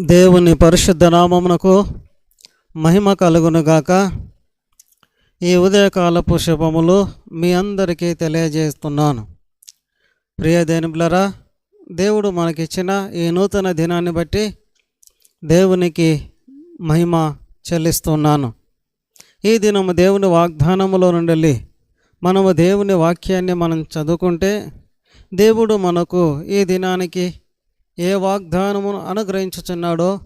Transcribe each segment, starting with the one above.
దేవుని పరిశుద్ధ నామమునకు మహిమ కలుగునుగాక. ఈ ఉదయకాలపు శుభములు మీ అందరికీ తెలియజేస్తున్నాను. ప్రియ దేనిబులరా దేవుడు మనకిచ్చిన ఈ నూతన దినాన్ని బట్టి దేవునికి మహిమ చెల్లిస్తున్నాను. ఈ దినము దేవుని వాగ్దానములో నుండి మనము దేవుని వాక్యాన్ని మనం చదువుకుంటే దేవుడు మనకు ఈ దినానికి ఏ వాగ్దానమును అనుగ్రహించుచున్నాడో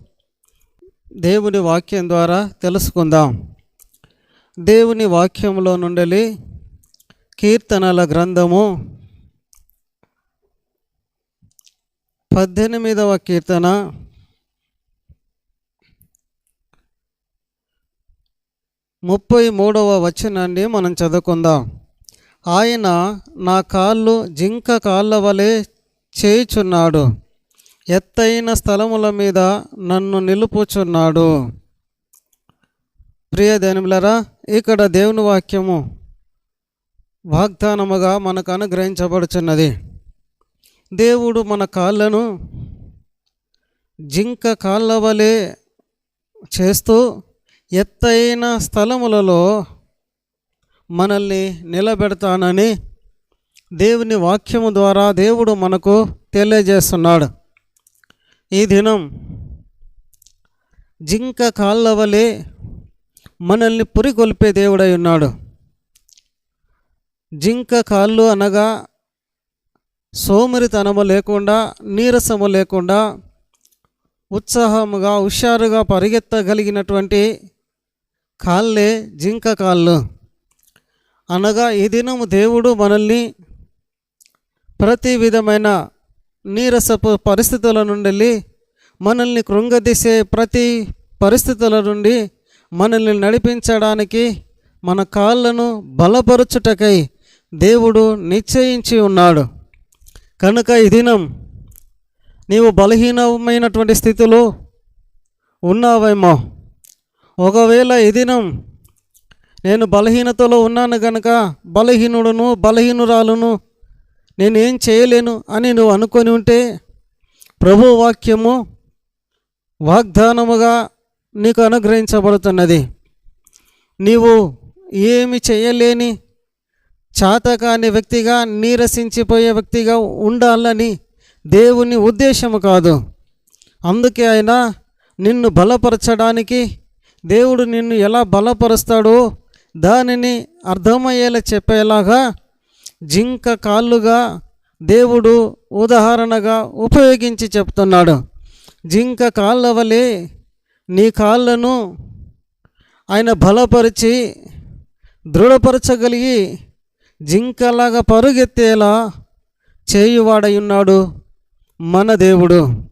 దేవుని వాక్యం ద్వారా తెలుసుకుందాం. దేవుని వాక్యంలో నుండి కీర్తనల గ్రంథము పద్దెనిమిదవ కీర్తన. ముప్పై మూడవ వచనాన్ని మనం చదువుకుందాం. ఆయన నా కాళ్ళు జింక కాళ్ళ వలె చేయుచున్నాడు. ఎత్తైన స్థలముల మీద నన్ను నిలుపుచున్నాడు. ప్రియ దేనిమిలరా ఇక్కడ దేవుని వాక్యము వాగ్దానముగా మనకు అనుగ్రహించబడుచున్నది. దేవుడు మన కాళ్ళను జింక కాళ్ళ వలె చేస్తూ ఎత్తైన స్థలములలో మనల్ని నిలబెడతానని దేవుని వాక్యము ద్వారా దేవుడు మనకు తెలియజేస్తున్నాడు. ఈ దినం జింక కాళ్ళ వలె మనల్ని పురికొల్పే దేవుడై ఉన్నాడు. జింక కాళ్ళు అనగా సోమరితనము లేకుండా నీరసము లేకుండా ఉత్సాహముగా హుషారుగా పరిగెత్తగలిగినటువంటి కాళ్ళే జింక కాళ్ళు. అనగా ఈ దినము దేవుడు మనల్ని ప్రతి విధమైన నీరసపు పరిస్థితుల నుండి మనల్ని కృంగదీసే ప్రతి పరిస్థితుల నుండి మనల్ని నడిపించడానికి మన కాళ్ళను బలపరుచుటకై దేవుడు నిశ్చయించి ఉన్నాడు. కనుక ఈ దినం నీవు బలహీనమైనటువంటి స్థితిలో ఉన్నావేమో. ఒకవేళ ఈ దినం నేను బలహీనతలో ఉన్నాను గనక బలహీనుడును బలహీనురాలును నేనేం చేయలేను అని నువ్వు అనుకొని ఉంటే ప్రభు వాక్యము వాగ్దానముగా నీకు అనుగ్రహించబడుతున్నది. నీవు ఏమి చేయలేని చాతకాని వ్యక్తిగా నీరసించిపోయే వ్యక్తిగా ఉండాలని దేవుని ఉద్దేశము కాదు. అందుకే ఆయన నిన్ను బలపరచడానికి దేవుడు నిన్ను ఎలా బలపరుస్తాడో దానిని అర్థమయ్యేలా చెప్పేలాగా జింక కాళ్ళుగా దేవుడు ఉదాహరణగా ఉపయోగించి చెప్తున్నాడు. జింక కాళ్ళ వలె నీ కాళ్ళను ఆయన బలపరిచి దృఢపరచగలిగి జింకలాగా పరుగెత్తేలా చేయువాడై ఉన్నాడు మన దేవుడు.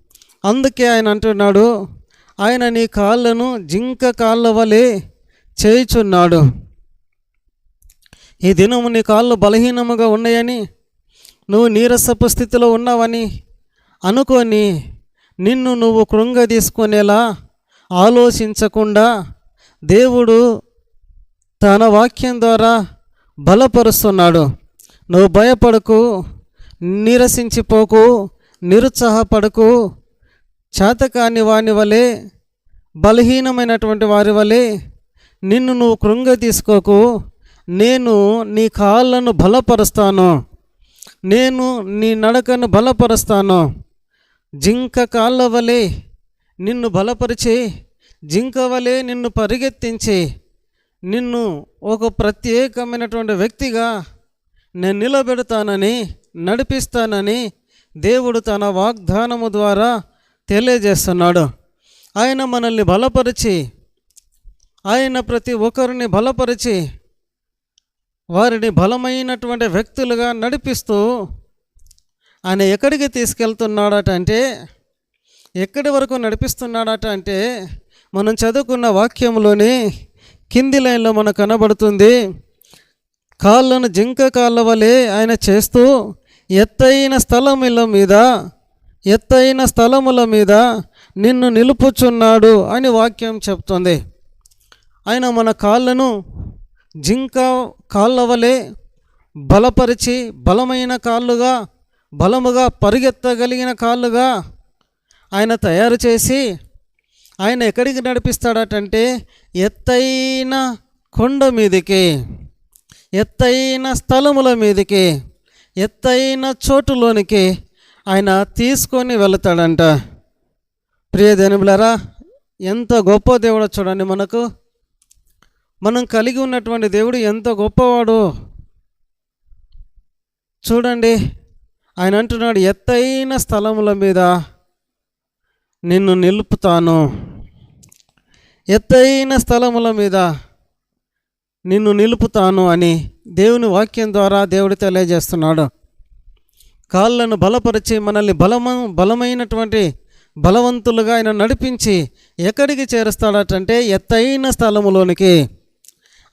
అందుకే ఆయన అంటున్నాడు ఆయన నీ కాళ్ళను జింక కాళ్ళ వలె చేయుచున్నాడు. ఈ దినము నీ కాళ్ళు బలహీనముగా ఉన్నాయని నువ్వు నీరసపు స్థితిలో ఉన్నావని అనుకొని నిన్ను నువ్వు కృంగ తీసుకునేలా ఆలోచించకుండా దేవుడు తన వాక్యం ద్వారా బలపరుస్తున్నాడు. నువ్వు భయపడకు నీరసించిపోకు నిరుత్సాహపడకు. చేతకాని వాని వలె బలహీనమైనటువంటి వారి వలె నిన్ను నువ్వు కృంగ తీసుకోకు నేను నీ కాళ్ళను బలపరుస్తాను. నేను నీ నడకను బలపరుస్తాను. జింక కాళ్ళ వలె నిన్ను బలపరిచి జింక వలె నిన్ను పరిగెత్తించి నిన్ను ఒక ప్రత్యేకమైనటువంటి వ్యక్తిగా నేను నిలబెడతానని నడిపిస్తానని దేవుడు తన వాగ్దానము ద్వారా తెలియజేస్తున్నాడు. ఆయన మనల్ని బలపరిచి ఆయన ప్రతి ఒక్కరిని బలపరిచి వారిని బలమైనటువంటి వ్యక్తులుగా నడిపిస్తూ ఆయన ఎక్కడికి తీసుకెళ్తున్నాడట అంటే ఎక్కడి వరకు నడిపిస్తున్నాడట అంటే మనం చదువుకున్న వాక్యంలోని కింది లైన్లో మనకు కనబడుతుంది కాళ్ళను జింక కాళ్ళ వలె ఆయన చేస్తూ ఎత్తైన స్థలముల మీద ఎత్తైన స్థలముల మీద నిన్ను నిలుపుచున్నాడు అని వాక్యం చెప్తుంది. ఆయన మన కాళ్ళను జింక కాళ్ళవలే బలపరిచి బలమైన కాళ్ళుగా బలముగా పరిగెత్తగలిగిన కాళ్ళుగా ఆయన తయారు చేసి ఆయన ఎక్కడికి నడిపిస్తాడటంటే ఎత్తైన కొండ మీదకి ఎత్తైన స్థలముల మీదకి ఎత్తైన చోటులోనికి ఆయన తీసుకొని వెళతాడంట. ప్రియ దేనులారా ఎంత గొప్ప దేవుడో చూడండి మనకు. మనం కలిగి ఉన్నటువంటి దేవుడు ఎంత గొప్పవాడు. చూడండి ఆయన అంటున్నాడు ఎత్తైన స్థలముల మీద నిన్ను నిలుపుతాను. ఎత్తైన స్థలముల మీద నిన్ను నిలుపుతాను అని దేవుని వాక్యం ద్వారా దేవుడు తెలియజేస్తున్నాడు. కాళ్ళను బలపరిచి మనల్ని బలమ బలమైనటువంటి బలవంతులుగా ఆయన నడిపించి ఎక్కడికి చేరుస్తాడటంటే ఎత్తైన స్థలములోనికి.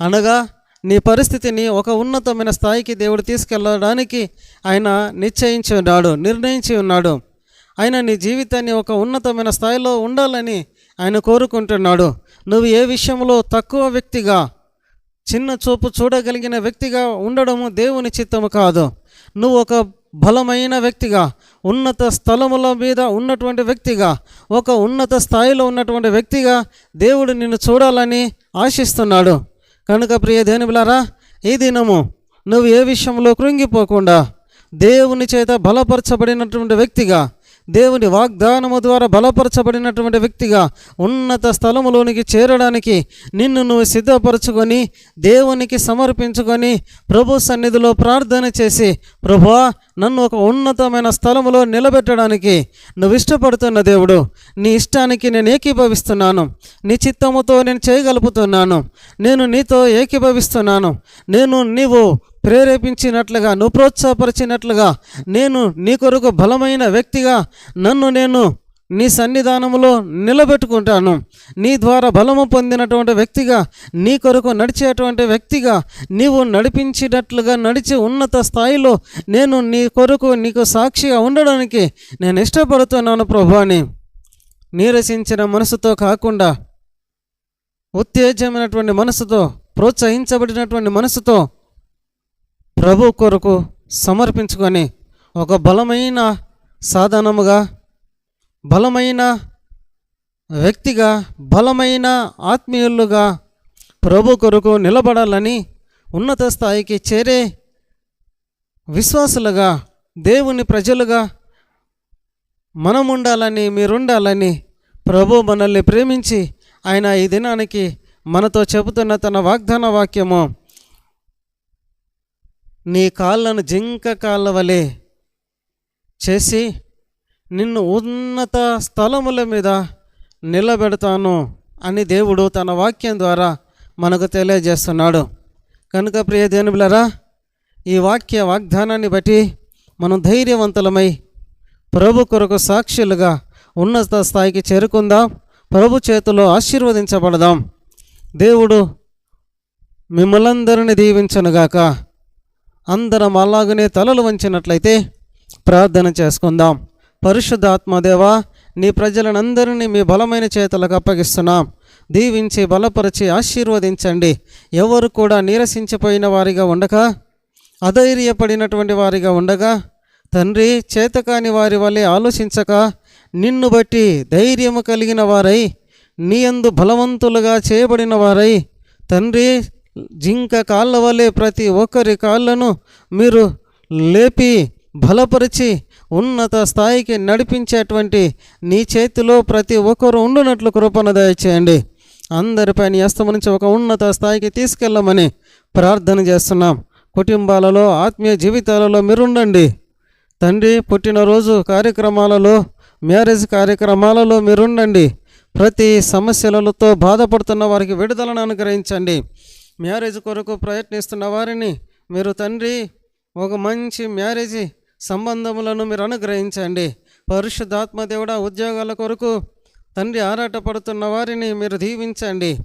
అనగా నీ పరిస్థితిని ఒక ఉన్నతమైన స్థాయికి దేవుడు తీసుకెళ్ళడానికి ఆయన నిశ్చయించి ఉన్నాడు నిర్ణయించి ఉన్నాడు. ఆయన నీ జీవితాన్ని ఒక ఉన్నతమైన స్థాయిలో ఉండాలని ఆయన కోరుకుంటున్నాడు. నువ్వు ఏ విషయంలో తక్కువ వ్యక్తిగా చిన్న చూపు చూడగలిగిన వ్యక్తిగా ఉండడము దేవుని చిత్తము కాదు. నువ్వు ఒక బలమైన వ్యక్తిగా ఉన్నత స్థలముల మీద ఉన్నటువంటి వ్యక్తిగా ఒక ఉన్నత స్థాయిలో ఉన్నటువంటి వ్యక్తిగా దేవుడు నిన్ను చూడాలని ఆశిస్తున్నాడు. కనుక ప్రియ దేనిబిలారా ఈ దినము నువ్వు ఏ విషయంలో కృంగిపోకుండా దేవుని చేత బలపరచబడినటువంటి వ్యక్తిగా దేవుని వాగ్దానము ద్వారా బలపరచబడినటువంటి వ్యక్తిగా ఉన్నత స్థలములోనికి చేరడానికి నిన్ను నువ్వు సిద్ధపరచుకొని దేవునికి సమర్పించుకొని ప్రభు సన్నిధిలో ప్రార్థన చేసి ప్రభా నన్ను ఒక ఉన్నతమైన స్థలములో నిలబెట్టడానికి నువ్వు ఇష్టపడుతున్న దేవుడు నీ ఇష్టానికి నేను ఏకీభవిస్తున్నాను. నీ చిత్తముతో నేను చేయగలుగుతున్నాను నేను నీతో ఏకీభవిస్తున్నాను. నేను నీవు ప్రేరేపించినట్లుగా నువ్వు ప్రోత్సాహపరిచినట్లుగా నేను నీ కొరకు బలమైన వ్యక్తిగా నన్ను నేను నీ సన్నిధానములో నిలబెట్టుకుంటాను. నీ ద్వారా బలము పొందినటువంటి వ్యక్తిగా నీ కొరకు నడిచేటువంటి వ్యక్తిగా నీవు నడిపించినట్లుగా నడిచి ఉన్నత స్థాయిలో నేను నీ కొరకు నీకు సాక్షిగా ఉండడానికి నేను ఇష్టపడుతున్నాను ప్రభాని నీరసించిన మనసుతో కాకుండా ఉత్తేజమైనటువంటి మనసుతో ప్రోత్సహించబడినటువంటి మనసుతో ప్రభు కొరకు సమర్పించుకొని ఒక బలమైన సాధనముగా బలమైన వ్యక్తిగా బలమైన ఆత్మీయులుగా ప్రభు కొరకు నిలబడాలని ఉన్నత స్థాయికి చేరే విశ్వాసులుగా దేవుని ప్రజలుగా మనం ఉండాలని మీరుండాలని ప్రభు మనల్ని ప్రేమించి ఆయన ఈ దినానికి మనతో చెబుతున్న తన వాగ్దాన వాక్యము. నీ కాళ్ళను జింక కాళ్ళ వలె చేసి నిన్ను ఉన్నత స్థలముల మీద నిలబెడతాను అని దేవుడు తన వాక్యం ద్వారా మనకు తెలియజేస్తున్నాడు. కనుక ప్రియ దేనుబులరా ఈ వాక్య వాగ్దానాన్ని బట్టి మనం ధైర్యవంతులమై ప్రభు కొరకు సాక్షులుగా ఉన్నత స్థాయికి చేరుకుందాం. ప్రభు చేతిలో ఆశీర్వదించబడదాం. దేవుడు మిమ్మలందరిని దీవించనుగాక. అందరం అలాగనే తలలు వంచినట్లయితే ప్రార్థన చేసుకుందాం. పరిశుద్ధాత్మదేవా నీ ప్రజలనందరినీ మీ బలమైన చేతలకు అప్పగిస్తున్నాం. దీవించి బలపరిచి ఆశీర్వదించండి. ఎవరు కూడా నీరసించిపోయిన వారిగా ఉండక అధైర్యపడినటువంటి వారిగా ఉండగా తండ్రి చేతకాని వారి వలె ఆలోచించక నిన్ను బట్టి ధైర్యము కలిగిన వారై నీయందు బలవంతులుగా చేయబడిన వారై తండ్రి జింక కాళ్ళ వలె ప్రతి ఒక్కరి కాళ్ళను మీరు లేపి బలపరిచి ఉన్నత స్థాయికి నడిపించేటువంటి నీ చేతిలో ప్రతి ఒక్కరు ఉండునట్లు కృపణ దయచేయండి. అందరిపైన హస్తం నుంచి ఒక ఉన్నత స్థాయికి తీసుకెళ్ళమని ప్రార్థన చేస్తున్నాం. కుటుంబాలలో ఆత్మీయ జీవితాలలో మీరుండండి. తండ్రి పుట్టినరోజు కార్యక్రమాలలో మ్యారేజ్ కార్యక్రమాలలో మీరుండండి. ప్రతి సమస్యలతో బాధపడుతున్న వారికి విడుదలను అనుగ్రహించండి. మ్యారేజ్ కొరకు ప్రయత్నిస్తున్న వారిని మీరు తండ్రి ఒక మంచి మ్యారేజ్ సంబంధములను మీరు అనుగ్రహించండి. పరిశుద్ధాత్మ దేవుడా ఉద్యోగాల కొరకు తండ్రి ఆరాటపడుతున్న వారిని మీరు దీవించండి.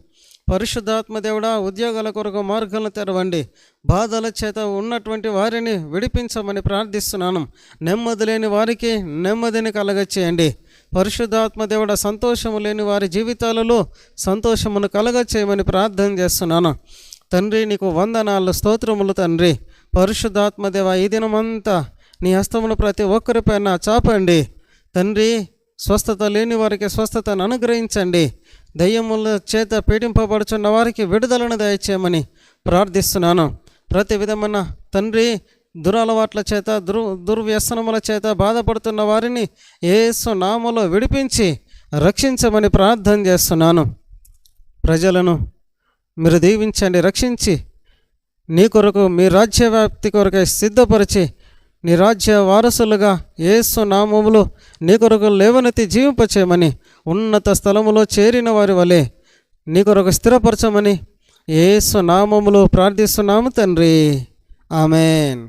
పరిశుద్ధాత్మ దేవుడా ఉద్యోగాల కొరకు మార్గాలను తెరవండి. బాధల చేత ఉన్నటువంటి వారిని విడిపించమని ప్రార్థిస్తున్నాను. నెమ్మది లేని వారికి నెమ్మదిని కలగచేయండి. పరిశుద్ధాత్మ దేవుడ సంతోషము లేని వారి జీవితాలలో సంతోషమును కలగచేయమని ప్రార్థన చేస్తున్నాను. తండ్రి నీకు వందనాలు స్తోత్రములు తండ్రి. పరిశుద్ధాత్మదేవ ఈ దినమంతా నీ హస్తములు ప్రతి ఒక్కరిపైన చాపండి. తండ్రి స్వస్థత లేని వారికి స్వస్థతను అనుగ్రహించండి. దయ్యముల చేత పీడింపబడుచున్న వారికి విడుదలను దయచేయమని ప్రార్థిస్తున్నాను. ప్రతి విధమైన తండ్రి దురలవాట్ల చేత దుర్ దుర్వ్యసనముల చేత బాధపడుతున్న వారిని ఏసు నామలో విడిపించి రక్షించమని ప్రార్థన చేస్తున్నాను. ప్రజలను మీరు దీవించండి రక్షించి. నీ కొరకు మీ రాజ్యవ్యాప్తి కొరకై సిద్ధపరిచి నీ రాజ్య వారసులుగా ఏసు నామములు నీ కొరకు లేవనెత్తి జీవింపచేయమని ఉన్నత స్థలములో చేరిన వారి వలె నీ కొరకు స్థిరపరచమని ఏసు నామములు ప్రార్థిస్తున్నాము తండ్రి. ఆమెన్.